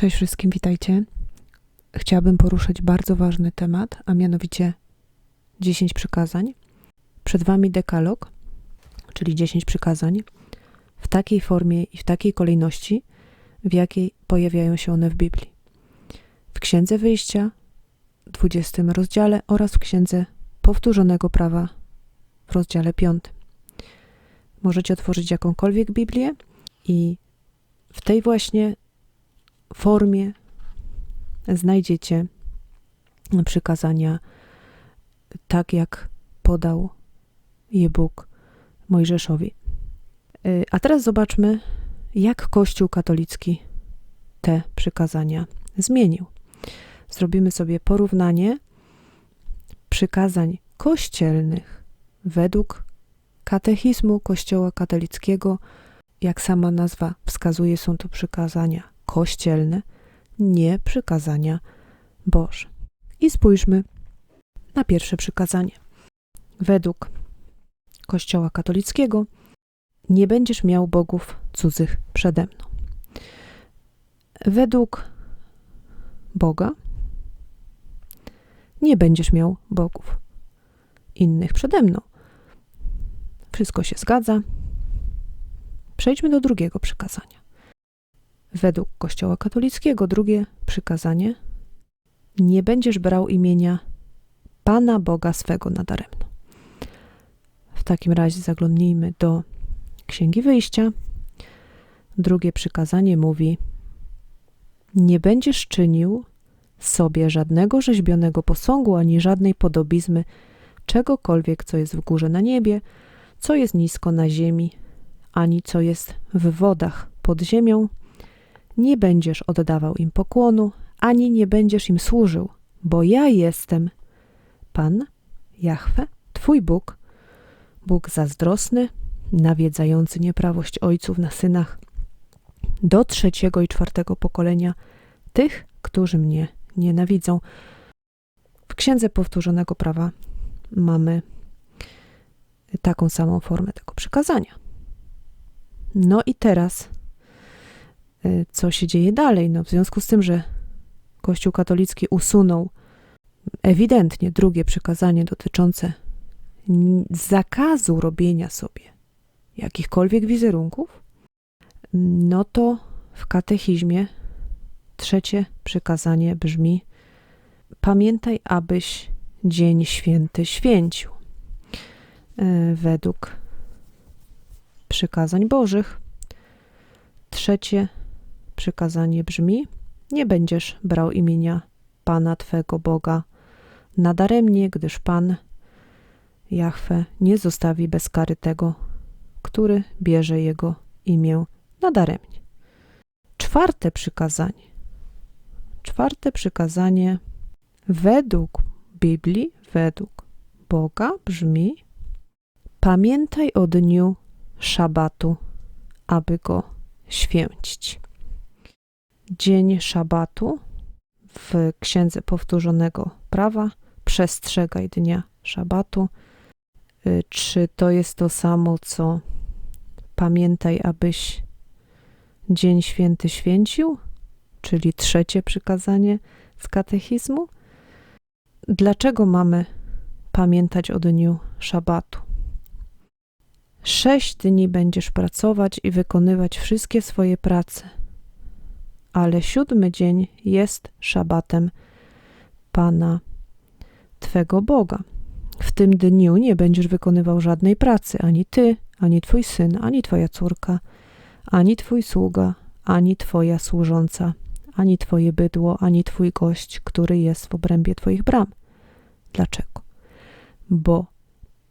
Cześć wszystkim, witajcie. Chciałabym poruszyć bardzo ważny temat, a mianowicie 10 przykazań. Przed Wami dekalog, czyli 10 przykazań, w takiej formie i w takiej kolejności, w jakiej pojawiają się one w Biblii. W Księdze Wyjścia, 20 rozdziale oraz w Księdze Powtórzonego Prawa w rozdziale 5. Możecie otworzyć jakąkolwiek Biblię i w tej właśnie formie znajdziecie przykazania tak, jak podał je Bóg Mojżeszowi. Y, a teraz zobaczmy, jak Kościół katolicki te przykazania zmienił. Zrobimy sobie porównanie przykazań kościelnych według katechizmu Kościoła katolickiego. Jak sama nazwa wskazuje, są to przykazania kościelne, nie przykazania Boże. I spójrzmy na pierwsze przykazanie. Według Kościoła katolickiego nie będziesz miał bogów cudzych przede mną. Według Boga nie będziesz miał bogów innych przede mną. Wszystko się zgadza. Przejdźmy do drugiego przykazania. Według Kościoła katolickiego drugie przykazanie: Nie będziesz brał imienia Pana Boga swego nadaremno. W takim razie zaglądnijmy do Księgi Wyjścia. Drugie przykazanie mówi: Nie będziesz czynił sobie żadnego rzeźbionego posągu ani żadnej podobizmy czegokolwiek, co jest w górze na niebie, co jest nisko na ziemi, ani co jest w wodach pod ziemią. Nie będziesz oddawał im pokłonu, ani nie będziesz im służył, bo ja jestem Pan, Jahwe, Twój Bóg, Bóg zazdrosny, nawiedzający nieprawość ojców na synach, do trzeciego i czwartego pokolenia tych, którzy mnie nienawidzą. W Księdze Powtórzonego Prawa mamy taką samą formę tego przykazania. No i teraz, co się dzieje dalej? No, w związku z tym, że Kościół katolicki usunął ewidentnie drugie przykazanie dotyczące zakazu robienia sobie jakichkolwiek wizerunków, no to w katechizmie trzecie przykazanie brzmi: Pamiętaj, abyś dzień święty święcił. E, według przykazań Bożych. Trzecie przykazanie brzmi: Nie będziesz brał imienia Pana Twego Boga nadaremnie, gdyż Pan Jahwe nie zostawi bez kary tego, który bierze jego imię nadaremnie. Czwarte przykazanie. Czwarte przykazanie według Biblii, według Boga brzmi: Pamiętaj o dniu szabatu, aby go święcić. Dzień szabatu w Księdze Powtórzonego Prawa przestrzegaj dnia szabatu. Y, czy to jest to samo, co pamiętaj, abyś dzień święty święcił, czyli trzecie przykazanie z katechizmu? Dlaczego mamy pamiętać o dniu szabatu? Sześć dni będziesz pracować i wykonywać wszystkie swoje prace, ale siódmy dzień jest szabatem Pana Twego Boga. W tym dniu nie będziesz wykonywał żadnej pracy, ani ty, ani twój syn, ani twoja córka, ani twój sługa, ani twoja służąca, ani twoje bydło, ani twój gość, który jest w obrębie twoich bram. Dlaczego? Bo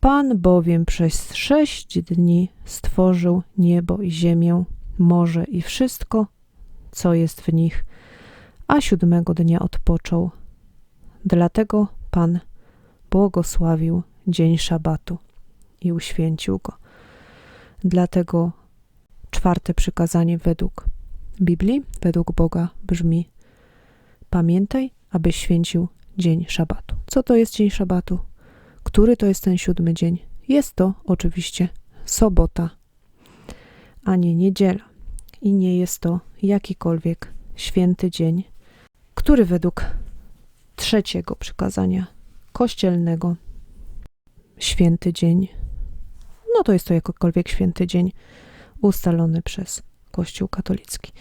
Pan bowiem przez sześć dni stworzył niebo i ziemię, morze i wszystko, co jest w nich, a siódmego dnia odpoczął. Dlatego Pan błogosławił dzień szabatu i uświęcił go. Dlatego czwarte przykazanie według Biblii, według Boga brzmi: Pamiętaj, abyś święcił dzień szabatu. Co to jest dzień szabatu? Który to jest ten siódmy dzień? Jest to oczywiście sobota, a nie niedziela. I nie jest to jakikolwiek święty dzień, który według trzeciego przykazania kościelnego święty dzień, no to jest to jakokolwiek święty dzień ustalony przez Kościół katolicki.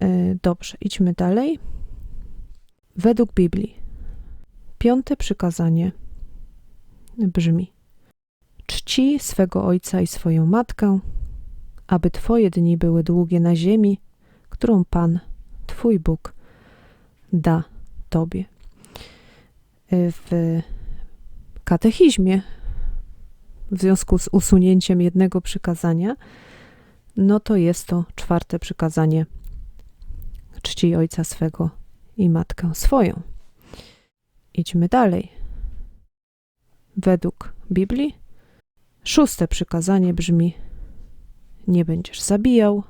E, dobrze, idźmy dalej. Według Biblii piąte przykazanie brzmi: Czci swego ojca i swoją matkę, aby twoje dni były długie na ziemi, którą Pan, Twój Bóg, da Tobie. W katechizmie, w związku z usunięciem jednego przykazania, no to jest to czwarte przykazanie: czci ojca swego i matkę swoją. Idźmy dalej. Według Biblii szóste przykazanie brzmi: Nie będziesz zabijał.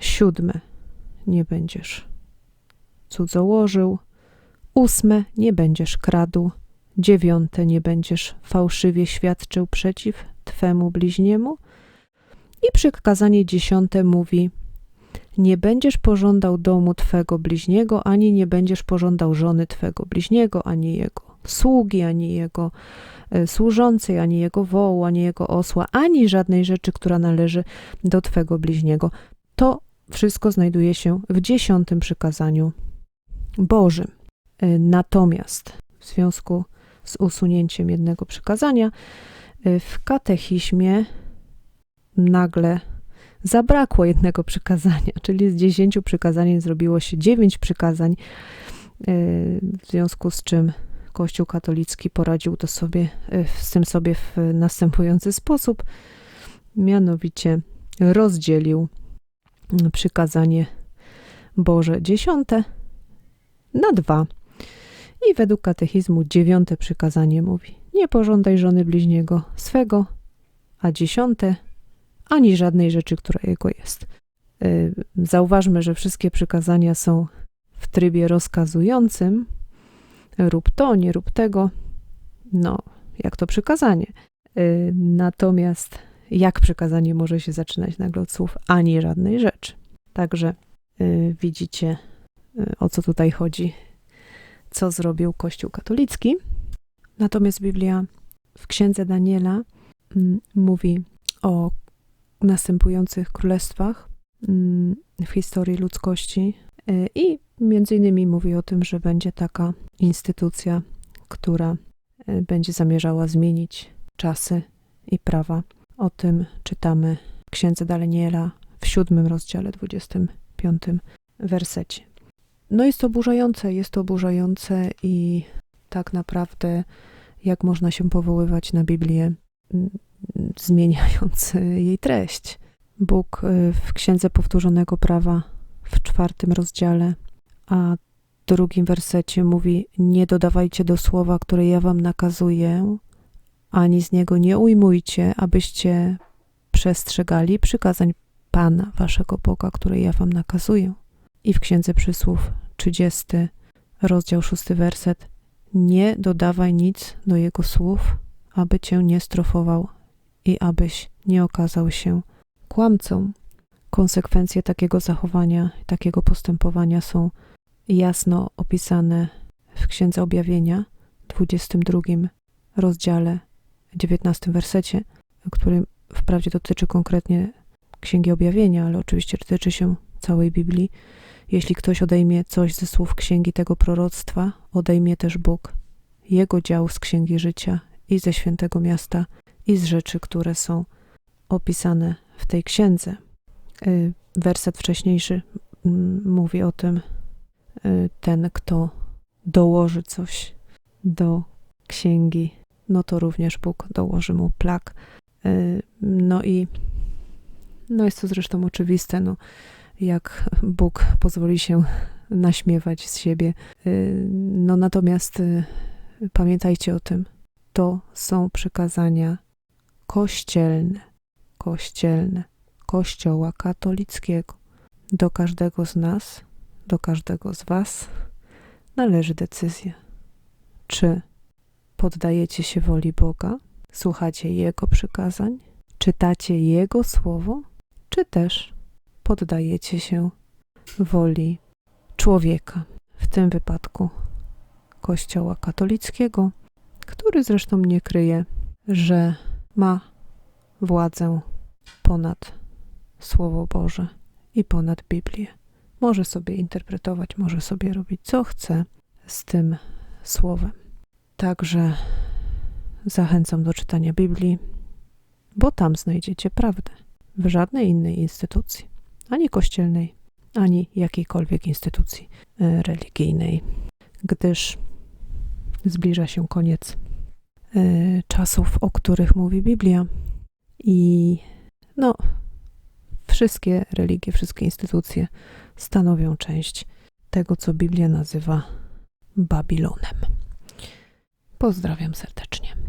Siódme: Nie będziesz cudzołożył. Ósme: Nie będziesz kradł. Dziewiąte: Nie będziesz fałszywie świadczył przeciw twemu bliźniemu. I przykazanie dziesiąte mówi: Nie będziesz pożądał domu twego bliźniego, ani nie będziesz pożądał żony twego bliźniego, ani jego sługi, ani jego e, służącej, ani jego wołu, ani jego osła, ani żadnej rzeczy, która należy do twego bliźniego. To wszystko znajduje się w dziesiątym przykazaniu Bożym. E, natomiast w związku z usunięciem jednego przykazania, e, w katechizmie nagle zabrakło jednego przykazania, czyli z dziesięciu przykazań zrobiło się dziewięć przykazań, w związku z czym Kościół katolicki poradził to sobie, e, z tym sobie w następujący sposób, mianowicie rozdzielił przykazanie Boże dziesiąte na dwa. I według katechizmu dziewiąte przykazanie mówi: Nie pożądaj żony bliźniego swego, a dziesiąte ani żadnej rzeczy, która jego jest. E, zauważmy, że wszystkie przykazania są w trybie rozkazującym, rób to, nie rób tego. No, jak to przykazanie. Y, natomiast jak przykazanie może się zaczynać nagle od słów ani żadnej rzeczy. Także y, widzicie, y, o co tutaj chodzi, co zrobił Kościół katolicki. Natomiast Biblia w księdze Daniela mm, mówi o następujących królestwach mm, w historii ludzkości i Między innymi mówi o tym, że będzie taka instytucja, która e, będzie zamierzała zmienić czasy i prawa. O tym czytamy w księdze Daniela w siódmym rozdziale, 25 wersecie. No jest to oburzające, jest to oburzające i tak naprawdę jak można się powoływać na Biblię, zmieniając jej treść. Bóg w Księdze Powtórzonego Prawa w czwartym rozdziale a drugim wersecie mówi: Nie dodawajcie do słowa, które ja wam nakazuję, ani z niego nie ujmujcie, abyście przestrzegali przykazań Pana waszego Boga, które ja wam nakazuję. I w Księdze Przysłów 30, rozdział 6, werset: Nie dodawaj nic do jego słów, aby cię nie strofował i abyś nie okazał się kłamcą. Konsekwencje takiego zachowania, takiego postępowania są jasno opisane w Księdze Objawienia, 22 rozdziale, 19 wersecie, który wprawdzie dotyczy konkretnie Księgi Objawienia, ale oczywiście dotyczy się całej Biblii. Jeśli ktoś odejmie coś ze słów Księgi tego proroctwa, odejmie też Bóg jego dział z Księgi Życia i ze świętego miasta i z rzeczy, które są opisane w tej księdze. Y, werset wcześniejszy mówi o tym, Y, ten, kto dołoży coś do księgi, no to również Bóg dołoży mu plag. Y, no i no jest to zresztą oczywiste, no, jak Bóg pozwoli się naśmiewać z siebie. No natomiast pamiętajcie o tym, to są przykazania kościelne, kościelne, Kościoła katolickiego do każdego z nas do każdego z Was należy decyzja. Czy poddajecie się woli Boga, słuchacie Jego przykazań, czytacie Jego słowo, czy też poddajecie się woli człowieka, w tym wypadku Kościoła katolickiego, który zresztą nie kryje, że ma władzę ponad Słowo Boże i ponad Biblię. Może sobie interpretować, może sobie robić co chce z tym słowem. Także zachęcam do czytania Biblii, bo tam znajdziecie prawdę. W żadnej innej instytucji, ani kościelnej, ani jakiejkolwiek instytucji e, religijnej, gdyż zbliża się koniec e, czasów, o których mówi Biblia i no, wszystkie religie, wszystkie instytucje stanowią część tego, co Biblia nazywa Babilonem. Pozdrawiam serdecznie.